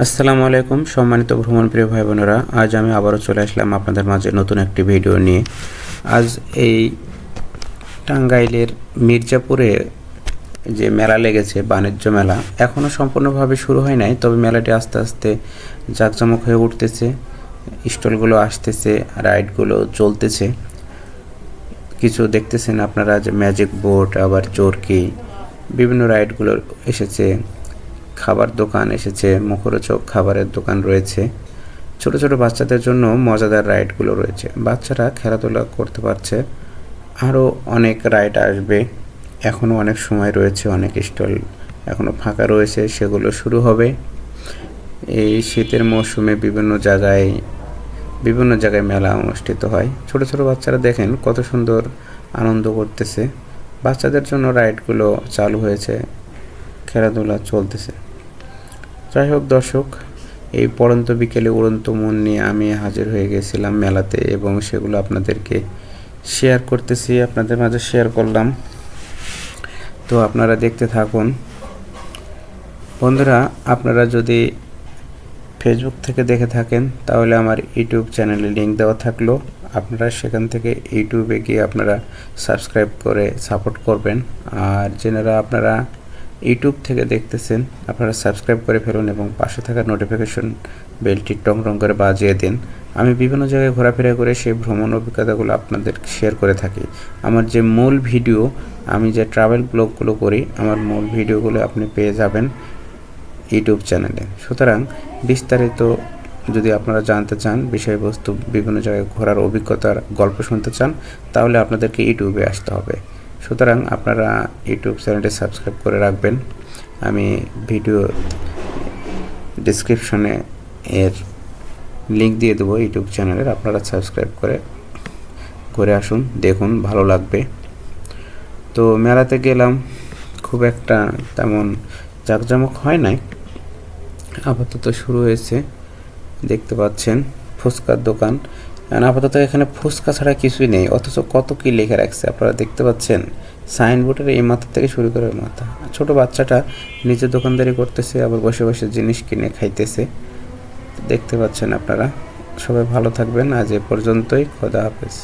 আসসালামু আলাইকুম, সম্মানিত ভ্রমণ প্রিয় ভাই বোনেরা আজ আমি আবারও চলে আসলাম আপনাদের মাঝে নতুন একটি ভিডিও নিয়ে। আজ এই টাঙ্গাইলের মির্জাপুরে যে মেলা লেগেছে, বাণিজ্য মেলা এখনও সম্পূর্ণভাবে শুরু হয় নাই, তবে মেলাটি আস্তে আস্তে জাঁকজমক হয়ে উঠতেছে, স্টলগুলো আসতেছে, রাইডগুলো চলতেছে। কিছু দেখতেছেন আপনারা যে ম্যাজিক বোট, আবার চরকি, বিভিন্ন রাইডগুলো এসেছে। খাবার দোকান এসেছে, মুখরোচক খাবারের দোকান রয়েছে। ছোট ছোট বাচ্চাদের জন্য মজাদার রাইডগুলো রয়েছে। বাচ্চারা খেলাধুলা করতে পারছে। আরও অনেক রাইড আসবে। এখনও অনেক সময় রয়েছে, অনেক স্টল এখনও ফাঁকা রয়েছে, সেগুলো শুরু হবে। এই শীতের মৌসুমে বিভিন্ন জায়গায় বিভিন্ন জায়গায় মেলা অনুষ্ঠিত হয়। ছোট ছোট বাচ্চারা দেখেন কত সুন্দর আনন্দ করতেছে। বাচ্চাদের জন্য রাইডগুলো চালু হয়েছে, খেলাধুলা চলতেছে। যাই হোক দর্শক, এই পড়ন্ত বিকেলে উড়ন্ত মন নিয়ে আমি হাজির হয়ে গেছিলাম মেলাতে এবং সেগুলো আপনাদেরকে শেয়ার করতেছি, আপনাদের মাঝে শেয়ার করলাম। তো আপনারা দেখতে থাকুন। বন্ধুরা, আপনারা যদি ফেসবুক থেকে দেখে থাকেন, তাহলে আমার ইউটিউব চ্যানেলে লিঙ্ক দেওয়া থাকল। আপনারা সেখান থেকে ইউটিউবে গিয়ে আপনারা সাবস্ক্রাইব করে সাপোর্ট করবেন। আর যেনারা আপনারা ইউটিউব থেকে দেখতেছেন, আপনারা সাবস্ক্রাইব করে ফেলুন এবং পাশে থাকা নোটিফিকেশন বেলটি টং টং করে বাজিয়ে দিন। আমি বিভিন্ন জায়গায় ঘোরাফেরা করে সেই ভ্রমণ অভিজ্ঞতাগুলো আপনাদের শেয়ার করে থাকি। আমার যে মূল ভিডিও আমি যে ট্রাভেল ব্লগগুলো করি, আমার মূল ভিডিওগুলো আপনি পেয়ে যাবেন ইউটিউব চ্যানেলে সুতরাং, বিস্তারিত যদি আপনারা জানতে চান, বিষয়বস্তু, বিভিন্ন জায়গায় ঘোরার অভিজ্ঞতার গল্প শুনতে চান, তাহলে আপনাদেরকে ইউটিউবে আসতে হবে। সুতরাং আপনারা ইউটিউব চ্যানেলটি সাবস্ক্রাইব করে রাখবেন। আমি ভিডিও ডিসক্রিপশনে এর লিঙ্ক দিয়ে দেবো ইউটিউব চ্যানেলের। আপনারা সাবস্ক্রাইব করে করে আসুন, দেখুন, ভালো লাগবে। তো মেলাতে গেলাম, খুব একটা তেমন জাঁকজমক হয় নাই। আপাতত শুরু হয়েছে, দেখতে পাচ্ছেন, ফুচকার দোকান। আপাতত এখানে ফুচকা ছাড়া কিছুই নেই, অথচ কত কি লেখা রাখছে আপনারা দেখতে পাচ্ছেন। সাইনবোর্ডের এই মাথা থেকে শুরু করে মাথা। ছোট বাচ্চাটা নিজে দোকানদারি করতেছে, আবার বসে বসে জিনিস কিনে খাইতেছে। দেখতে পাচ্ছেন আপনারা। সবাই ভালো থাকবেন, আজ এ পর্যন্তই, খোদা হাফেজ।